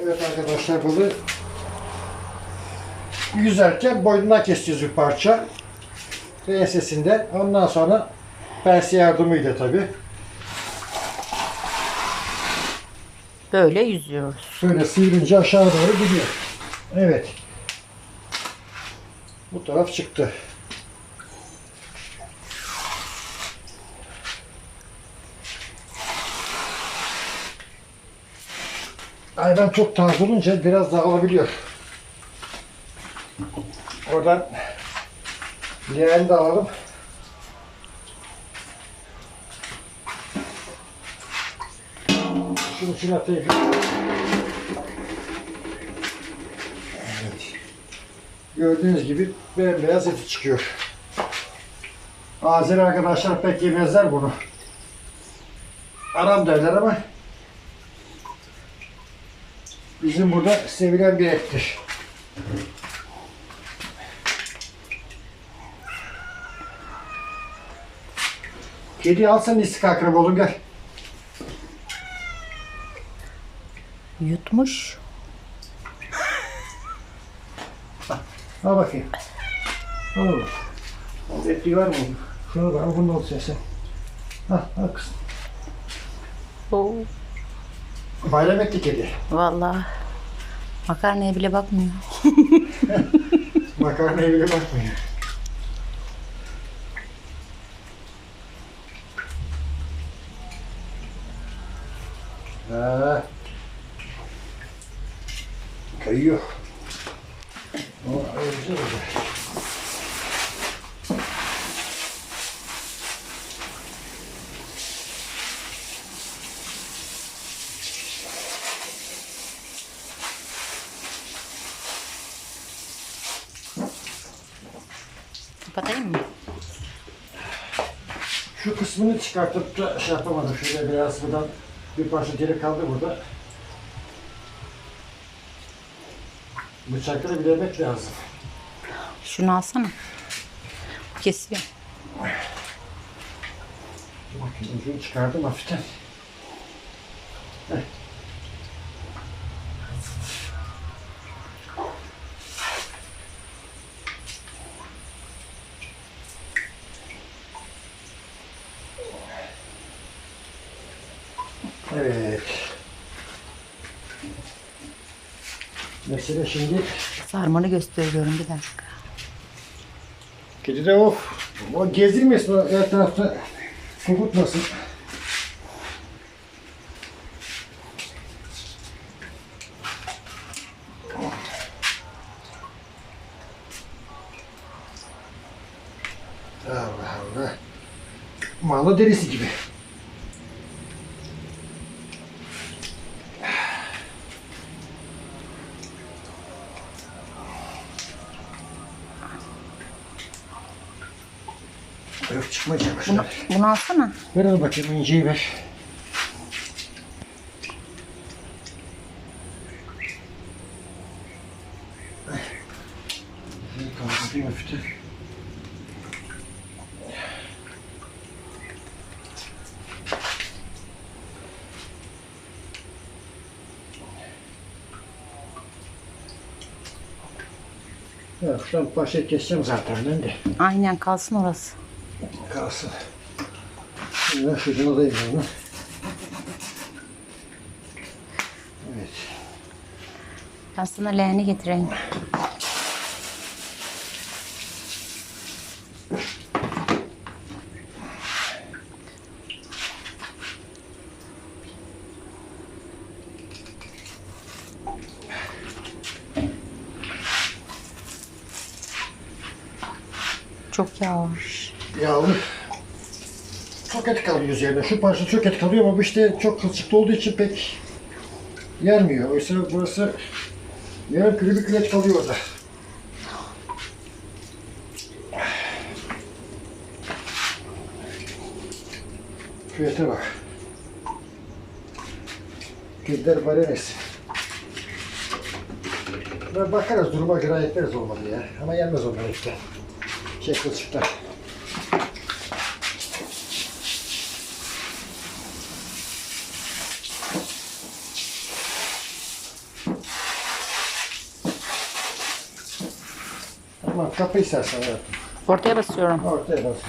Evet arkadaşlar bunu yüzerken boynuna keseceğiz bir parça. Ensesinden. Ondan sonra pense yardımıyla tabi. Böyle yüzüyoruz. Böyle sıyırınca aşağı doğru gidiyor. Evet. Bu taraf çıktı. Ayran çok taze olunca biraz dağılabiliyor. Oradan leğeni de alalım. Şunu içine atayım. Evet. Gördüğünüz gibi bembeyaz eti çıkıyor. Azeri arkadaşlar pek yemezler bunu. Aram derler ama bizim burada sevilen bir ettir. Kedi alsan istik akrep olun gel. Yutmuş. Al bakayım. Al oğlum. Al etli var mı? Şunu da al bunu da al sen. Al, al kızım. Oo. Bayram etti kedi. Vallahi makarnaya bile bakmıyor. Makarnaya bile bakmıyor. Ha. Kayıyor. O öyle güzel olacak. Kapatayım mı? Şu kısmını çıkartıp da şey yapamadım. Şöyle biraz buradan bir parça deri kaldı burada. Bıçakla bilemek lazım. Şunu alsana. Kesiyor. Dur Bakayım ucunu çıkardım hafiften. Heh. Evet. Mesela şimdi Sarmanı gösteriyorum bir dakika. Kedi de of. O gezdirmesin o her tarafta kokutmasın. Allah Allah. Mağla derisi gibi. Yok çıkmayacak. Bunu, bunu alsana. Ver al bakayım inciyi ver. Kapatayım hafiften. Ya şuradan parça keseceğim zaten ben de. Aynen kalsın orası. Kalsın. Şimdi şuradan alayım onu. Evet. Ben sana leğeni getireyim. Çok yağ. Yağlı. Çok et kalıyor üzerine. Şu parça çok et kalıyor ama işte çok kılçıklı olduğu için pek yermiyor. Oysa burası yarım kilo bir kilo et kalıyor orada. Şu ete bak. Kediler barenesi. Ben bakarız duruma göre ayıklarız olmadı ya. Ama yenmez onlar işte. Şey kılçıklar. Tamam kapı istersen hayatım. Ortaya basıyorum. Ortaya basıyorum.